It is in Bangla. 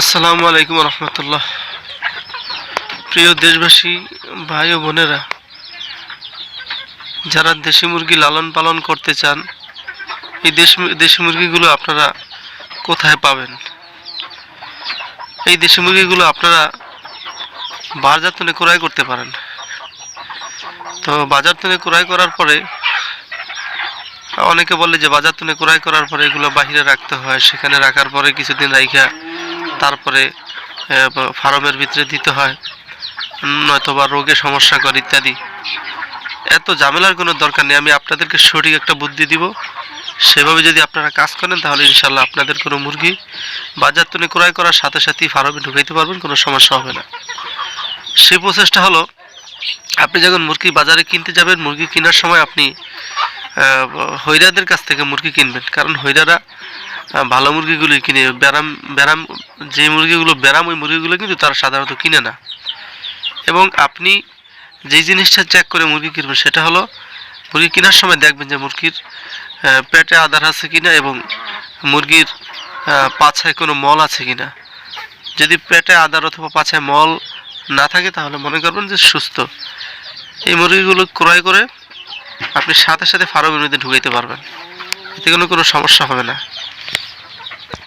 আসসালামু আলাইকুম রহমতুল্লাহ। প্রিয় দেশবাসী, ভাই ও বোনেরা, যারা দেশি মুরগি লালন পালন করতে চান, এই দেশ, দেশি মুরগিগুলো আপনারা কোথায় পাবেন? এই দেশি মুরগিগুলো আপনারা বাজার থেকে ক্রয় করতে পারেন। তো বাজার থেকে ক্রয় করার পরে, অনেকে বলে যে বাজার থেকে ক্রয় করার পরে এগুলো বাইরে রাখতে হয়, সেখানে রাখার পরে কিছুদিন রাইখা তারপরে ফার্মের ভিতরে দিতে হয়, নয়তোবা রোগে সমস্যা করে ইত্যাদি। এত ঝামেলার কোনো দরকার নেই। আমি আপনাদেরকে সঠিক একটা বুদ্ধি দিব। সেভাবে যদি আপনারা কাজ করেন, তাহলে ইনশাল্লাহ আপনাদের কোনো মুরগি বাজার থেকে ক্রয় করার সাথে সাথেই ফার্মে ঢুকাইতে পারবেন, কোনো সমস্যা হবে না। সেই প্রসেসটা হলো, আপনি যখন মুরগি বাজারে কিনতে যাবেন, মুরগি কেনার সময় আপনি হইরাদের কাছ থেকে মুরগি কিনবেন। কারণ হইরারা ভালো মুরগিগুলোই কিনে। ব্যারাম ব্যারাম, যে মুরগিগুলো ব্যারাম, ওই মুরগিগুলো কিন্তু তারা সাধারণত কিনে না। এবং আপনি যেই জিনিসটা চেক করে মুরগি কিনবেন, সেটা হলো মুরগি কেনার সময় দেখবেন যে মুরগির পেটে আধার আছে কিনা এবং মুরগির পাছায় কোনো মল আছে কিনা। যদি পেটে আধার অথবা পাছায় মল না থাকে, তাহলে মনে করবেন যে সুস্থ। এই মুরগিগুলো ক্রয় করে আপনি সাথে সাথে ফারো মধ্যে ঢুকাইতে পারবেন। এতে কোনো কোনো সমস্যা হবে না।